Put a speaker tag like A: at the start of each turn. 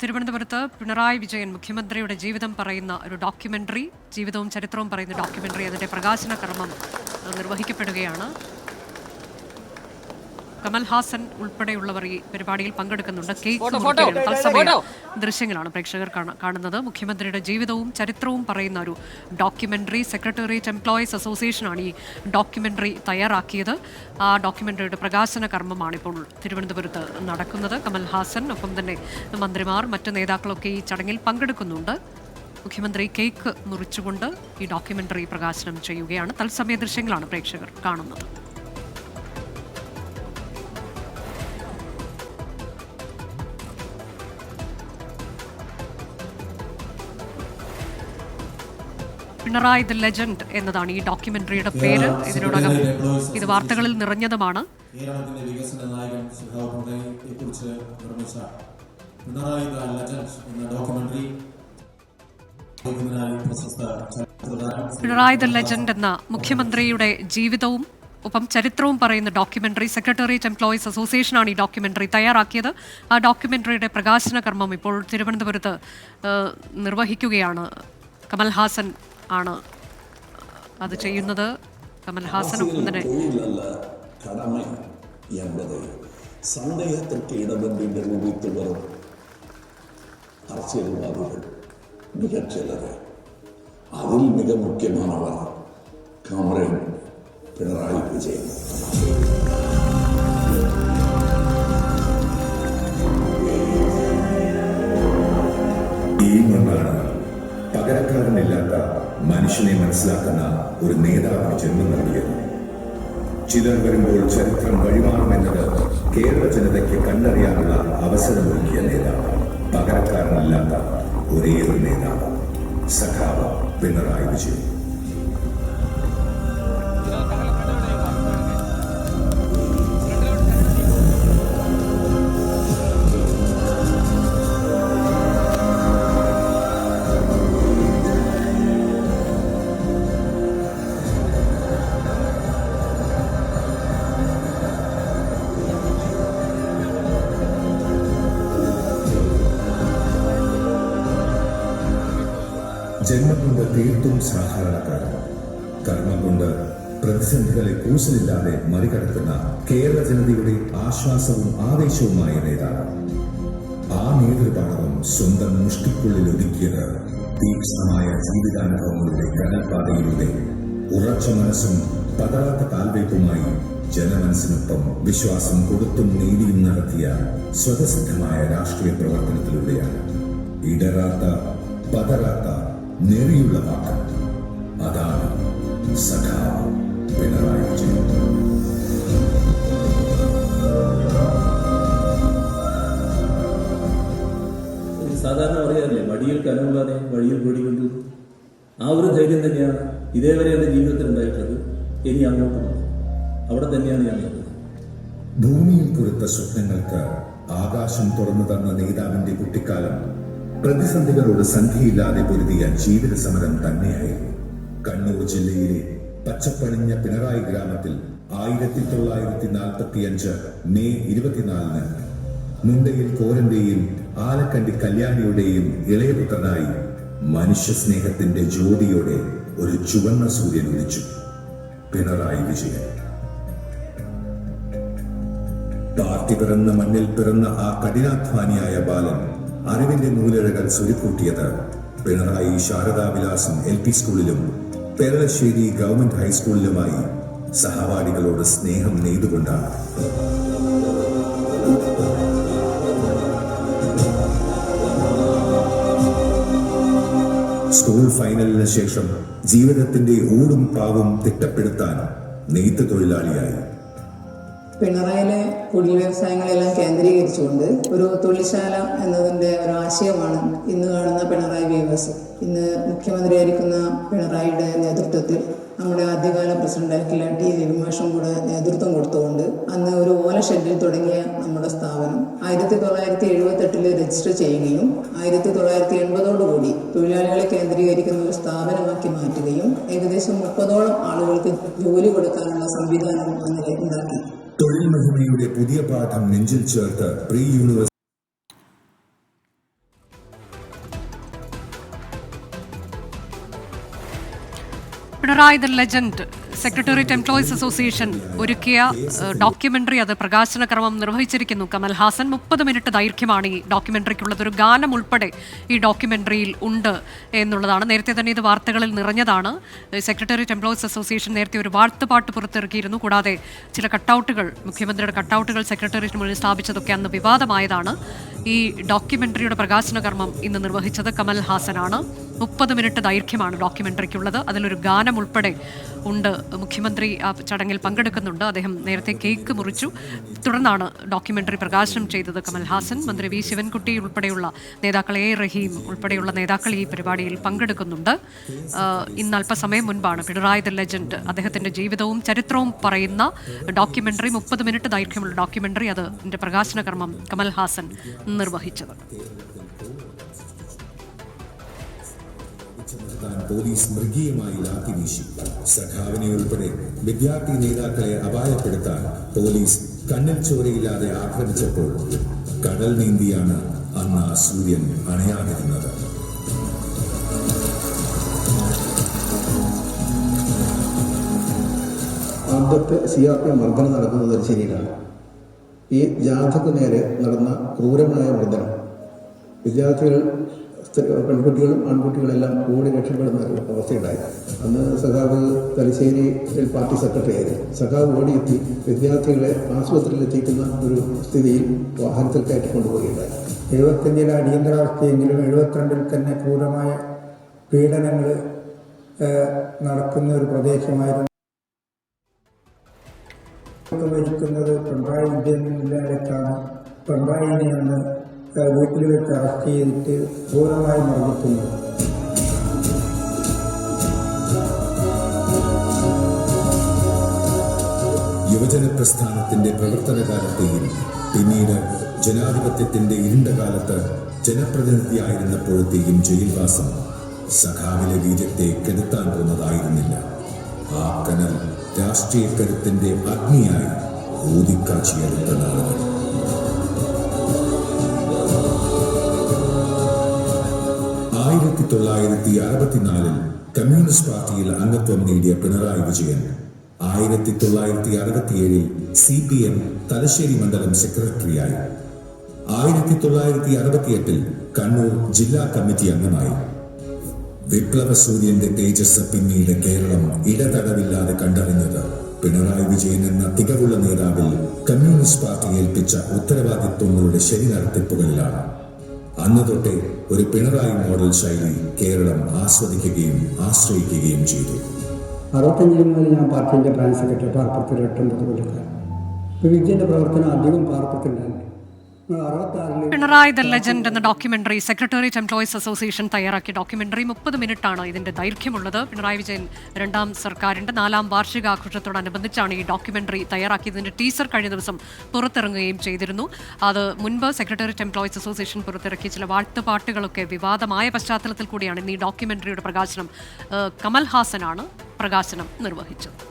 A: തിരുവനന്തപുരത്ത് പിണറായി വിജയൻ മുഖ്യമന്ത്രിയുടെ ജീവിതം പറയുന്ന ഒരു ഡോക്യുമെന്ററി ജീവിതവും ചരിത്രവും പറയുന്ന ഡോക്യുമെന്ററി അതിന്റെ പ്രകാശന കർമ്മം നിർവഹിക്കപ്പെടുകയാണ് കമൽഹാസൻ ഉൾപ്പെടെയുള്ളവർ ഈ പരിപാടിയിൽ പങ്കെടുക്കുന്നുണ്ട് കേക്ക് തത്സമയം ദൃശ്യങ്ങളാണ് പ്രേക്ഷകർ കാണുന്നത് മുഖ്യമന്ത്രിയുടെ ജീവിതവും ചരിത്രവും പറയുന്ന ഒരു ഡോക്യുമെന്ററി സെക്രട്ടേറിയറ്റ് എംപ്ലോയീസ് അസോസിയേഷനാണ് ഈ ഡോക്യുമെന്ററി തയ്യാറാക്കിയത് ആ ഡോക്യുമെന്ററിയുടെ പ്രകാശന കർമ്മമാണ് ഇപ്പോൾ തിരുവനന്തപുരത്ത് നടക്കുന്നത് കമൽഹാസൻ ഒപ്പം തന്നെ മന്ത്രിമാർ മറ്റു നേതാക്കളൊക്കെ ഈ ചടങ്ങിൽ പങ്കെടുക്കുന്നുണ്ട് മുഖ്യമന്ത്രി കേക്ക് മുറിച്ചുകൊണ്ട് ഈ ഡോക്യുമെന്ററി പ്രകാശനം ചെയ്യുകയാണ് തത്സമയ ദൃശ്യങ്ങളാണ് പ്രേക്ഷകർ കാണുന്നത് പിണറായി ദ ലെജൻഡ് എന്നതാണ് ഈ ഡോക്യുമെന്ററിയുടെ പേര് ഇതിനോടകം ഇത് വാർത്തകളിൽ നിറഞ്ഞതുമാണ് പിണറായി ദ ലെജൻഡ് എന്ന മുഖ്യമന്ത്രിയുടെ ജീവിതവും ഒപ്പം ചരിത്രവും പറയുന്ന ഡോക്യുമെന്ററി സെക്രട്ടേറിയറ്റ് എംപ്ലോയീസ് അസോസിയേഷനാണ് ഈ ഡോക്യുമെന്ററി തയ്യാറാക്കിയത് ആ ഡോക്യുമെന്ററിയുടെ പ്രകാശന കർമ്മം ഇപ്പോൾ തിരുവനന്തപുരത്ത് നിർവഹിക്കുകയാണ് കമൽ ഹാസൻ ആണ് അത് ചെയ്യുന്നത് കമൽഹാസനും
B: പകരക്കാരനില്ലാത്ത മനുഷ്യനെ മനസ്സിലാക്കുന്ന ഒരു നേതാവിന് ജന്മം നൽകിയത് ചിലർ വരുമ്പോൾ ചരിത്രം വഴിമാറുമെന്നത് കേരള ജനതയ്ക്ക് കണ്ടറിയാനുള്ള അവസരമൊരുക്കിയ നേതാവ് പകരക്കാരനല്ലാത്ത ഒരേ ഒരു നേതാവ് സഖാവ് പിണറായി വിജയം ജന്മം കൊണ്ട് തീർത്തും സാധാരണക്കാരൻ കർമ്മം കൊണ്ട് പ്രതിസന്ധികളെ കൂസലില്ലാതെ മറികടക്കുന്ന കേരള ജനതയുടെ ആശ്വാസവും ആവേശവുമായ നേതാവ് ആ നേതൃപാടവം സ്വന്തം മുഷ്ടിക്കുള്ളിൽ ഒതുക്കിയത് തീക്ഷണമായ ജീവിതാനുഭവങ്ങളുടെ കടൽപാതയിലൂടെ ഉറച്ച മനസ്സും പതറാത്ത കാൽവയ്പുമായി ജനമനസ്സിനൊപ്പം വിശ്വാസം കൊടുത്തും നേടിയും നടത്തിയ സ്വതസിദ്ധമായ രാഷ്ട്രീയ പ്രവർത്തനത്തിലൂടെയാണ് ഇടറാത്ത പതറാത്ത നേരെയുള്ളതാണ് അതാണ് സഖാവ് പിണറായി വിജയൻ
C: സാധാരണ പറയാറില്ലേ വടിയിൽ കനമില്ലാതെ വഴിയിൽ പൊടി കൊണ്ടു ആ ഒരു ധൈര്യം തന്നെയാണ് ഇതേവരെ എൻ്റെ ജീവിതത്തിൽ ഉണ്ടായിട്ടുള്ളത് ഇനി അങ്ങോട്ടും അവിടെ തന്നെയാണ് ഞാൻ ഉള്ളത്
B: ഭൂമിയിൽ കുറിത്ത സ്വപ്നങ്ങൾക്ക് ആകാശം തുറന്നു തന്ന നേതാവിന്റെ കുട്ടിക്കാലം പ്രതിസന്ധികളോട് സന്ധിയില്ലാതെ പൊരുതിയ ജീവിത സമരം തന്നെയായിരുന്നു കണ്ണൂർ ജില്ലയിലെ പച്ചപ്പഴിഞ്ഞ പിണറായി ഗ്രാമത്തിൽ ആയിരത്തി തൊള്ളായിരത്തി നാൽപ്പത്തി അഞ്ച് മെയ് ഇരുപത്തിനാലിന് മുണ്ടയിൽ കോരന്റെയും ആലക്കണ്ടി കല്യാണിയുടെയും ഇളയപുത്രനായി മനുഷ്യസ്നേഹത്തിന്റെ ജ്യോതിയോടെ ഒരു ചുവന്ന സൂര്യൻ ഉദിച്ചു പിണറായി വിജയൻ താഴ്ത്തി പിറന്ന മണ്ണിൽ പിറന്ന ആ കഠിനാധ്വാനിയായ ബാലൻ അറിവിന്റെ നൂലിഴകൾ സുരുക്കൂട്ടിയത് പിണറായി ശാരദാവിലാസം എൽ പി സ്കൂളിലും പേരളശ്ശേരി ഗവൺമെന്റ് ഹൈസ്കൂളിലുമായി സഹപാഠികളോട് സ്നേഹം നെയ്തുകൊണ്ടാണ് സ്കൂൾ ഫൈനലിന് ശേഷം ജീവിതത്തിന്റെ ഊടും പാവും തിട്ടപ്പെടുത്താൻ നെയ്ത്ത് തൊഴിലാളിയായി
D: പിണറായിലെ കുടിൽ വ്യവസായങ്ങളെല്ലാം കേന്ദ്രീകരിച്ചുകൊണ്ട് ഒരു തൊഴിൽശാല എന്നതിൻ്റെ ഒരു ആശയമാണ് ഇന്ന് കാണുന്ന പിണറായി വ്യവസ്ഥ ഇന്ന് മുഖ്യമന്ത്രിയായിരിക്കുന്ന പിണറായിയുടെ നേതൃത്വത്തിൽ നമ്മുടെ ആദ്യകാല പ്രസിഡന്റ് കില ടി രവിമാഷും കൂടെ നേതൃത്വം കൊടുത്തുകൊണ്ട് അന്ന് ഒരു ഓല ഷെഡിൽ തുടങ്ങിയ നമ്മുടെ സ്ഥാപനം ആയിരത്തി തൊള്ളായിരത്തി എഴുപത്തെട്ടിൽ രജിസ്റ്റർ ചെയ്യുകയും ആയിരത്തി തൊള്ളായിരത്തി എൺപതോടുകൂടി തൊഴിലാളികളെ കേന്ദ്രീകരിക്കുന്ന ഒരു സ്ഥാപനമാക്കി മാറ്റുകയും ഏകദേശം മുപ്പതോളം ആളുകൾക്ക് ജോലി കൊടുക്കാനുള്ള സംവിധാനം അന്ന് ഉണ്ടാക്കി
B: തൊഴിൽ മഹിമയുടെ പുതിയ പാഠം നെഞ്ചിൽ ചേർത്ത് pre university
A: Pinarayi the legend secretariat employees association ഒരുക്കിയ ഡോക്യുമെന്ററി അത് പ്രകാശന ക്രമം നിർവഹിച്ചിരിക്കുന്നു കമൽ ഹാസൻ മുപ്പത് മിനിറ്റ് ദൈർഘ്യമാണ് ഈ ഡോക്യുമെന്ററിക്കുള്ളത് ഒരു ഗാനം ഉൾപ്പെടെ ഈ ഡോക്യുമെന്ററിയിൽ ഉണ്ട് എന്നുള്ളതാണ് നേരത്തെ തന്നെ ഇത് വാർത്തകളിൽ നിറഞ്ഞതാണ് സെക്രട്ടേറിയറ്റ് എംപ്ലോയീസ് അസോസിയേഷൻ നേരത്തെ ഒരു വാർത്തപാട്ട് പുറത്തിറക്കിയിരുന്നു കൂടാതെ ചില കട്ടൗട്ടുകൾ മുഖ്യമന്ത്രിയുടെ കട്ടൗട്ടുകൾ സെക്രട്ടേറിയറ്റിന് മുന്നിൽ സ്ഥാപിച്ചതൊക്കെ അന്ന് വിവാദമായതാണ് ഈ ഡോക്യുമെന്ററിയുടെ പ്രകാശന കർമ്മം ഇന്ന് നിർവഹിച്ചത് കമൽ ഹാസനാണ് മുപ്പത് മിനിറ്റ് ദൈർഘ്യമാണ് ഡോക്യുമെൻ്ററിക്കുള്ളത് അതിലൊരു ഗാനം ഉൾപ്പെടെ ഉണ്ട് മുഖ്യമന്ത്രി ആ ചടങ്ങിൽ പങ്കെടുക്കുന്നുണ്ട് അദ്ദേഹം നേരത്തെ കേക്ക് മുറിച്ചു തുടർന്നാണ് ഡോക്യുമെൻ്ററി പ്രകാശനം ചെയ്തത് കമൽഹാസൻ മന്ത്രി വി ശിവൻകുട്ടി ഉൾപ്പെടെയുള്ള നേതാക്കൾ എ റഹീം ഉൾപ്പെടെയുള്ള നേതാക്കൾ ഈ പരിപാടിയിൽ പങ്കെടുക്കുന്നുണ്ട് ഇന്ന് അല്പസമയം മുൻപാണ് പിണറായി ദ ലെജൻഡ് അദ്ദേഹത്തിൻ്റെ ജീവിതവും ചരിത്രവും പറയുന്ന ഡോക്യുമെൻ്ററി മുപ്പത് മിനിറ്റ് ദൈർഘ്യമുള്ള ഡോക്യുമെൻ്ററി അതിൻ്റെ പ്രകാശന കർമ്മം കമൽഹാസൻ നിർവഹിച്ചത്
B: താൻ പോലീസ് മൃഗീയമായി ലാത്തി വീശി സഖാവിനെ ഉൾപ്പെടെ വിദ്യാർത്ഥി നേതാക്കളെ അപായപ്പെടുത്താൻ പോലീസ് കണ്ണിൽ ചോരയില്ലാതെ ആക്രമിച്ചപ്പോൾ കടൽ നീന്തിയാണ് അന്ന് ആ സൂര്യൻ അണയാതിരുന്നത്
E: ആദ്യത്തെ സി ആർ പി മർദ്ദനം നടക്കുന്നത് തലശ്ശേരിയിലാണ് ഈ ജാഥക്ക് നേരെ നടന്ന ക്രൂരമായ മർദ്ദനം വിദ്യാർത്ഥികൾ പെൺകുട്ടികളും ആൺകുട്ടികളെല്ലാം കൂടി രക്ഷപ്പെടുന്ന ഒരു അവസ്ഥയുണ്ടായി അന്ന് സഖാവ് തലശ്ശേരിയിൽ പാർട്ടി സെക്രട്ടറി ആയിരുന്നു സഖാവ് ഓടിയെത്തി വിദ്യാർത്ഥികളെ ആശുപത്രിയിൽ എത്തിക്കുന്ന ഒരു സ്ഥിതിയിൽ വാഹനത്തിൽ കയറ്റി കൊണ്ടുപോവുകയുണ്ടായി എഴുപത്തഞ്ചിലെ അടിയന്തരാവസ്ഥയെങ്കിലും എഴുപത്തിരണ്ടിൽ തന്നെ ക്രൂരമായ പീഡനങ്ങൾ നടക്കുന്ന ഒരു പ്രദേശമായിരുന്നു ഭരിക്കുന്നത് പിണറായി വിജയൻ പിണറായിനെ അന്ന് വീട്ടിൽ വെച്ച് അറസ്റ്റ് ചെയ്തിട്ട് ക്രൂരമായി മർദ്ദിക്കുന്നത്
B: യുവജന പ്രസ്ഥാനത്തിന്റെ പ്രവർത്തന കാലത്തെയും പിന്നീട് ജനാധിപത്യത്തിന്റെ ഇരുണ്ട കാലത്ത് ജനപ്രതിനിധിയായിരുന്നപ്പോഴത്തെയും ജയിൽവാസം സഖാവിലെ വീര്യത്തെ കെടുത്താൻ പോകുന്നതായിരുന്നില്ല ആ കനൽ രാഷ്ട്രീയക്കരുത്തിന്റെ അഗ്നിയായി ഊതിക്കാച്ചിയെടുത്ത നാളുകൾ ആയിരത്തി തൊള്ളായിരത്തി അറുപത്തിനാലിൽ കമ്മ്യൂണിസ്റ്റ് പാർട്ടിയിൽ അംഗത്വം നേടിയ പിണറായി വിജയൻ ആയിരത്തി തൊള്ളായിരത്തി അറുപത്തിയേഴിൽ സി പി എം തലശ്ശേരി മണ്ഡലം സെക്രട്ടറിയായി ആയിരത്തി തൊള്ളായിരത്തി അറുപത്തിയെട്ടിൽ കണ്ണൂർ ജില്ലാ കമ്മിറ്റി അംഗമായി വിപ്ലവ സൂര്യന്റെ തേജസ് പിന്നീട് കേരളം ഇടതടവില്ലാതെ കണ്ടറിഞ്ഞത് പിണറായി വിജയൻ എന്ന തികവുള്ള നേതാവിൽ കമ്മ്യൂണിസ്റ്റ് പാർട്ടി ഏൽപ്പിച്ച ഉത്തരവാദിത്വങ്ങളുടെ ശരി നടത്തിപ്പുകളിലാണ് അന്ന് തൊട്ടേ ഒരു പിണറായി മോഡൽ ശൈലി കേരളം ആസ്വദിക്കുകയും ആശ്രയിക്കുകയും ചെയ്തു
E: അറുപത്തഞ്ചിന് മുതൽ ഞാൻ പാർട്ടിൻ്റെ ബ്രാഞ്ച് സെക്രട്ടറി പാർപ്പത്തിൽ എട്ടൊമ്പത് പത്ത് കൊല്ലക്കാരൻ വിജയൻ്റെ പ്രവർത്തനം അധികം പാർപ്പത്തിലാണ്
A: പിണറായി ദ ലെജൻഡ് എന്ന ഡോക്യുമെന്ററി സെക്രട്ടേറിയറ്റ് എംപ്ലോയീസ് അസോസിയേഷൻ തയ്യാറാക്കിയ ഡോക്യുമെന്ററി മുപ്പത് മിനിറ്റാണ് ഇതിന്റെ ദൈർഘ്യമുള്ളത് പിണറായി വിജയൻ രണ്ടാം സർക്കാരിന്റെ നാലാം വാർഷികാഘോഷത്തോടനുബന്ധിച്ചാണ് ഈ ഡോക്യുമെന്ററി തയ്യാറാക്കിയതിന്റെ ടീസർ കഴിഞ്ഞ ദിവസം പുറത്തിറങ്ങുകയും ചെയ്തിരുന്നു അത് മുൻപ് സെക്രട്ടേറിയറ്റ് എംപ്ലോയീസ് അസോസിയേഷൻ പുറത്തിറക്കിയ ചില വാഴ്ത്തുപാട്ടുകളൊക്കെ വിവാദമായ പശ്ചാത്തലത്തിൽ കൂടിയാണ് ഇന്ന് ഈ ഡോക്യുമെന്ററിയുടെ പ്രകാശനം കമൽ ഹാസനാണ് പ്രകാശനം നിർവഹിച്ചത്